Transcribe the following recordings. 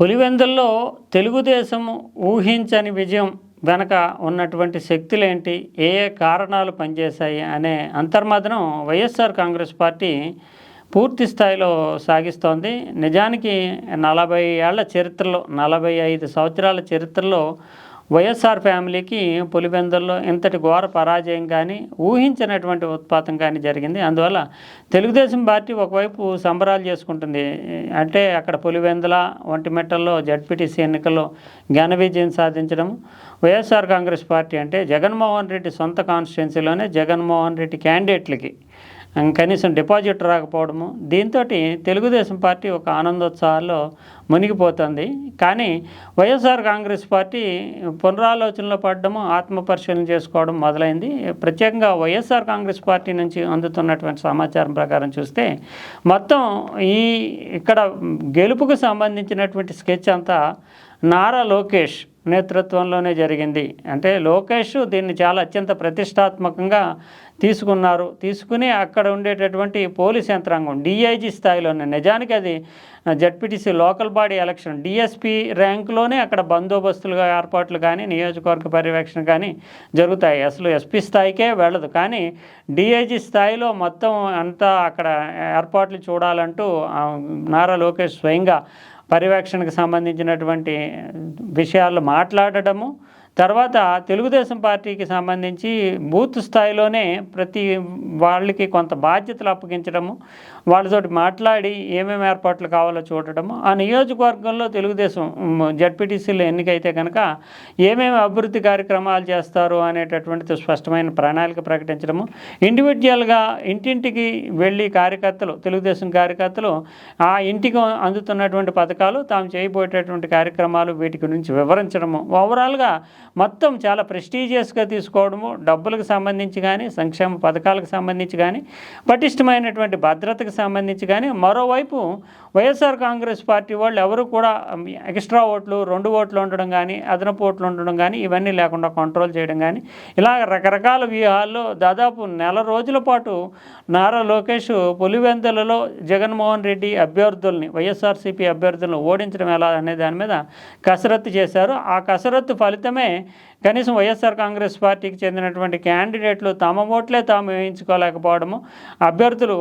పులివెందుల్లో తెలుగుదేశం ఊహించని విజయం వెనక ఉన్నటువంటి శక్తులేంటి? ఏ ఏ కారణాలు పనిచేశాయి? అనే అంతర్మదనం వైఎస్ఆర్ కాంగ్రెస్ పార్టీ పూర్తి స్థాయిలో సాగిస్తోంది. నిజానికి నలభై ఏళ్ళ చరిత్రలో నలభై ఐదు సంవత్సరాల చరిత్రలో వైఎస్ఆర్ ఫ్యామిలీకి పులివెందుల్లో ఇంతటి ఘోర పరాజయం కానీ ఊహించినటువంటి ఉత్పాతం కానీ జరిగింది. అందువల్ల తెలుగుదేశం పార్టీ ఒకవైపు సంబరాలు చేసుకుంటుంది. అంటే అక్కడ పులివెందుల ఒంటిమిట్టల్లో జడ్పీటీసీ ఎన్నికల్లో ఘన విజయం సాధించడం. వైఎస్ఆర్ కాంగ్రెస్ పార్టీ అంటే జగన్మోహన్ రెడ్డి సొంత కాన్స్టిట్యున్సీలోనే జగన్మోహన్ రెడ్డి క్యాండిడేట్లకి కనీసం డిపాజిట్ రాకపోవడము. దీంతో తెలుగుదేశం పార్టీ ఒక ఆనందోత్సాహాల్లో మునిగిపోతుంది. కానీ వైఎస్ఆర్ కాంగ్రెస్ పార్టీ పునరాలోచనలో పడడము ఆత్మపరిశీలన చేసుకోవడం మొదలైంది. ప్రత్యేకంగా వైఎస్ఆర్ కాంగ్రెస్ పార్టీ నుంచి అందుతున్నటువంటి సమాచారం ప్రకారం చూస్తే మొత్తం ఈ ఇక్కడ గెలుపుకు సంబంధించినటువంటి స్కెచ్ అంతా నారా లోకేష్ నేతృత్వంలోనే జరిగింది. అంటే లోకేష్ దీన్ని చాలా అత్యంత ప్రతిష్టాత్మకంగా తీసుకున్నారు. తీసుకుని అక్కడ ఉండేటటువంటి పోలీస్ యంత్రాంగం డిఐజీ స్థాయిలోనే నిజానికి అది ZPTC local body election DSP ర్యాంకులోనే అక్కడ బందోబస్తులుగా ఏర్పాట్లు కానీ నియోజకవర్గ పర్యవేక్షణ కానీ జరుగుతాయి. అసలు ఎస్పీ స్థాయికే వెళ్ళదు. కానీ డిఐజీ స్థాయిలో మొత్తం అంతా అక్కడ ఏర్పాట్లు చూడాలంటూ నారా లోకేష్ స్వయంగా పర్యవేక్షణకు సంబంధించినటువంటి విషయాలు మాట్లాడటము తర్వాత తెలుగుదేశం పార్టీకి సంబంధించి బూత్ స్థాయిలోనే ప్రతి వాళ్ళకి కొంత బాధ్యతలు అప్పగించడము వాళ్ళతోటి మాట్లాడి ఏమేమి ఏర్పాట్లు కావాలో చూడటము ఆ నియోజకవర్గంలో తెలుగుదేశం జడ్పీటీసీలో ఎన్నికైతే కనుక ఏమేమి అభివృద్ధి కార్యక్రమాలు చేస్తారు అనేటటువంటి స్పష్టమైన ప్రణాళిక ప్రకటించడము. ఇండివిజువల్గా ఇంటింటికి వెళ్ళి కార్యకర్తలు తెలుగుదేశం కార్యకర్తలు ఆ ఇంటికి అందుతున్నటువంటి పథకాలు తాము చేయబోయేటటువంటి కార్యక్రమాలు వీటి గురించి వివరించడము. ఓవరాల్గా మొత్తం చాలా ప్రెస్టీజియస్గా తీసుకోవడము డబ్బులకు సంబంధించి కానీ సంక్షేమ పథకాలకు సంబంధించి కానీ పటిష్టమైనటువంటి భద్రతకు సంబంధించి కానీ మరోవైపు వైఎస్ఆర్ కాంగ్రెస్ పార్టీ వాళ్ళు ఎవరు కూడా ఎక్స్ట్రా ఓట్లు రెండు ఓట్లు ఉండడం కానీ అదనపు ఓట్లు ఉండడం కానీ ఇవన్నీ లేకుండా కంట్రోల్ చేయడం కానీ ఇలా రకరకాల వ్యూహాల్లో దాదాపు నెల రోజుల పాటు నారా లోకేష్ పులివెందులలో జగన్మోహన్ రెడ్డి అభ్యర్థుల్ని వైఎస్ఆర్సీపీ అభ్యర్థులను ఓడించడం ఎలా అనే దాని మీద కసరత్తు చేశారు. ఆ కసరత్తు ఫలితమే tener కనీసం వైఎస్ఆర్ కాంగ్రెస్ పార్టీకి చెందినటువంటి క్యాండిడేట్లు తమ ఓట్లే తాము వేయించుకోలేకపోవడము అభ్యర్థులు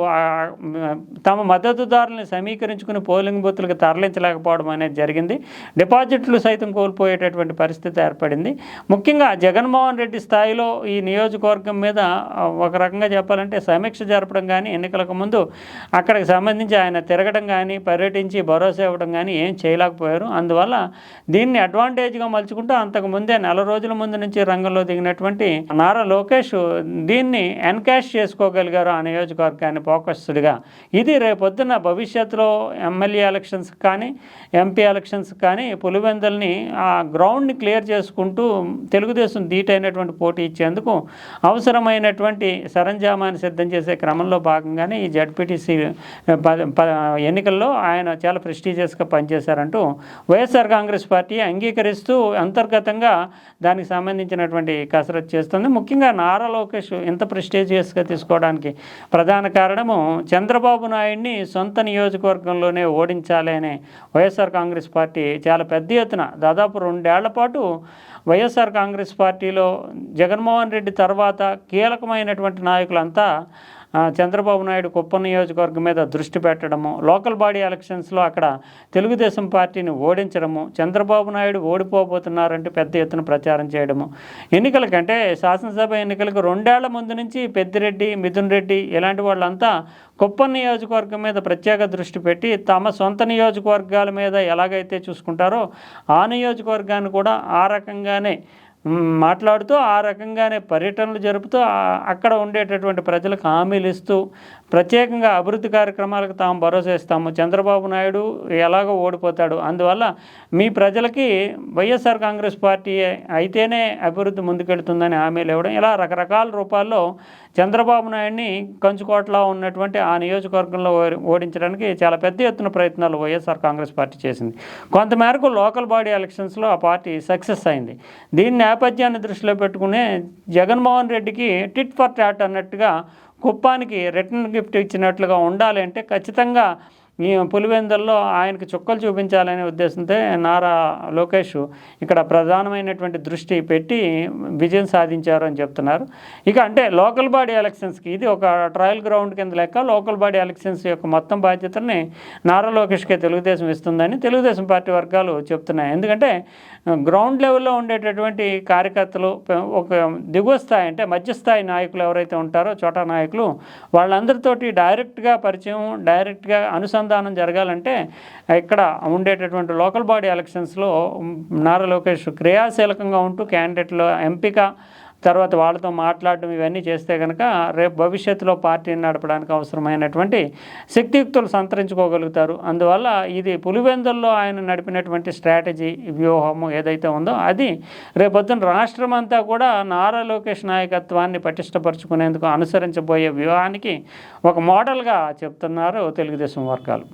తమ మద్దతుదారులను సమీకరించుకుని పోలింగ్ బూత్లకు తరలించలేకపోవడం అనేది జరిగింది. డిపాజిట్లు సైతం కోల్పోయేటటువంటి పరిస్థితి ఏర్పడింది. ముఖ్యంగా జగన్మోహన్ రెడ్డి స్థాయిలో ఈ నియోజకవర్గం మీద ఒక రకంగా చెప్పాలంటే సమీక్ష జరపడం కానీ ఎన్నికలకు ముందు అక్కడికి సంబంధించి ఆయన తిరగడం కానీ పర్యటించి భరోసా ఇవ్వడం కానీ ఏం చేయలేకపోయారు. అందువల్ల దీన్ని అడ్వాంటేజ్గా మలుచుకుంటూ అంతకు ముందే నెల రోజులు ముందు నుంచి రంగంలో దిగినటువంటి నారా లోకేష్ దీన్ని ఎన్కాష్ చేసుకోగలిగారు ఆ నియోజకవర్గాన్ని ఫోకస్డ్గా ఇది రేపొద్దున భవిష్యత్తులో ఎమ్మెల్యే ఎలక్షన్స్ కానీ ఎంపీ ఎలక్షన్స్ కానీ పులివెందుల్ని ఆ గ్రౌండ్ని క్లియర్ చేసుకుంటూ తెలుగుదేశం దీటైనటువంటి పోటీ ఇచ్చేందుకు అవసరమైనటువంటి సరంజామాన్ని సిద్ధం చేసే క్రమంలో భాగంగానే ఈ జడ్పీటీసీ ఎన్నికల్లో ఆయన చాలా ప్రెస్టీజియస్గా పనిచేశారంటూ వైఎస్ఆర్ కాంగ్రెస్ పార్టీ అంగీకరిస్తూ అంతర్గతంగా దాని దానికి సంబంధించినటువంటి కసరత్తు చేస్తుంది. ముఖ్యంగా నారా లోకేష్ ఇంత ప్రెస్టేజియస్గా తీసుకోవడానికి ప్రధాన కారణము చంద్రబాబు నాయుడిని సొంత నియోజకవర్గంలోనే ఓడించాలి అనే వైఎస్ఆర్ కాంగ్రెస్ పార్టీ చాలా పెద్ద ఎత్తున దాదాపు రెండేళ్ళ పాటు వైఎస్ఆర్ కాంగ్రెస్ పార్టీలో జగన్మోహన్ రెడ్డి తర్వాత కీలకమైనటువంటి నాయకులంతా చంద్రబాబు నాయుడు కుప్పం నియోజకవర్గం మీద దృష్టి పెట్టడము లోకల్ బాడీ ఎలక్షన్స్లో అక్కడ తెలుగుదేశం పార్టీని ఓడించడము చంద్రబాబు నాయుడు ఓడిపోబోతున్నారంటే పెద్ద ఎత్తున ప్రచారం చేయడము. ఎన్నికలకంటే శాసనసభ ఎన్నికలకు రెండేళ్ళ ముందు నుంచి పెద్దిరెడ్డి మిథున్ రెడ్డి ఇలాంటి వాళ్ళంతా కుప్పం నియోజకవర్గం మీద ప్రత్యేక దృష్టి పెట్టి తమ సొంత నియోజకవర్గాల మీద ఎలాగైతే చూసుకుంటారో ఆ నియోజకవర్గాన్ని కూడా ఆ రకంగానే మాట్లాడుతూ ఆ రకంగానే పర్యటనలు జరుపుతూ అక్కడ ఉండేటటువంటి ప్రజలకు హామీలు ఇస్తూ ప్రత్యేకంగా అభివృద్ధి కార్యక్రమాలకు తాము భరోసా ఇస్తాము. చంద్రబాబు నాయుడు ఎలాగో ఓడిపోతాడు. అందువల్ల మీ ప్రజలకి వైఎస్ఆర్ కాంగ్రెస్ పార్టీ అయితేనే అభివృద్ధి ముందుకెళ్తుందని హామీలు ఇవ్వడం ఇలా రకరకాల రూపాల్లో చంద్రబాబు నాయుడిని కంచుకోటలా ఉన్నటువంటి ఆ నియోజకవర్గంలో ఓడించడానికి చాలా పెద్ద ఎత్తున ప్రయత్నాలు వైఎస్ఆర్ కాంగ్రెస్ పార్టీ చేసింది. కొంతమేరకు లోకల్ బాడీ ఎలక్షన్స్లో ఆ పార్టీ సక్సెస్ అయింది. దీని నేపథ్యాన్ని దృష్టిలో పెట్టుకునే జగన్మోహన్ రెడ్డికి టిట్ ఫర్ టాట్ అన్నట్టుగా కుప్పానికి రిటర్న్ గిఫ్ట్ ఇచ్చినట్లుగా ఉండాలి అంటే ఖచ్చితంగా ఈ పులివెందుల్లో ఆయనకి చుక్కలు చూపించాలనే ఉద్దేశంతో నారా లోకేష్ ఇక్కడ ప్రధానమైనటువంటి దృష్టి పెట్టి విజయం సాధించారు అని చెప్తున్నారు. ఇక అంటే లోకల్ బాడీ ఎలక్షన్స్కి ఇది ఒక ట్రయల్ గ్రౌండ్ కింద లెక్క లోకల్ బాడీ ఎలక్షన్స్ యొక్క మొత్తం బాధ్యతని నారా లోకేష్కే తెలుగుదేశం ఇస్తుందని తెలుగుదేశం పార్టీ వర్గాలు చెప్తున్నాయి. ఎందుకంటే గ్రౌండ్ లెవెల్లో ఉండేటటువంటి కార్యకర్తలు ఒక దిగువ స్థాయి అంటే మధ్యస్థాయి నాయకులు ఎవరైతే ఉంటారో చోటా నాయకులు వాళ్ళందరితోటి డైరెక్ట్గా పరిచయం డైరెక్ట్గా అనుసంధానం జరగాలంటే ఇక్కడ ఉండేటటువంటి లోకల్ బాడీ ఎలక్షన్స్లో నారా లోకేష్ క్రియాశీలకంగా ఉంటూ క్యాండిడేట్లో ఎంపిక తర్వాత వాళ్ళతో మాట్లాడడం ఇవన్నీ చేస్తే కనుక రేపు భవిష్యత్తులో పార్టీని నడపడానికి అవసరమైనటువంటి శక్తియుక్తులు సంతరించుకోగలుగుతారు. అందువల్ల ఇది పులివెందుల్లో ఆయన నడిపినటువంటి స్ట్రాటజీ వ్యూహము ఏదైతే ఉందో అది రేపొద్దున రాష్ట్రం అంతా కూడా నారా లోకేష్ నాయకత్వాన్ని పటిష్టపరుచుకునేందుకు అనుసరించబోయే వ్యూహానికి ఒక మోడల్గా చెప్తున్నారు తెలుగుదేశం వర్గాలు.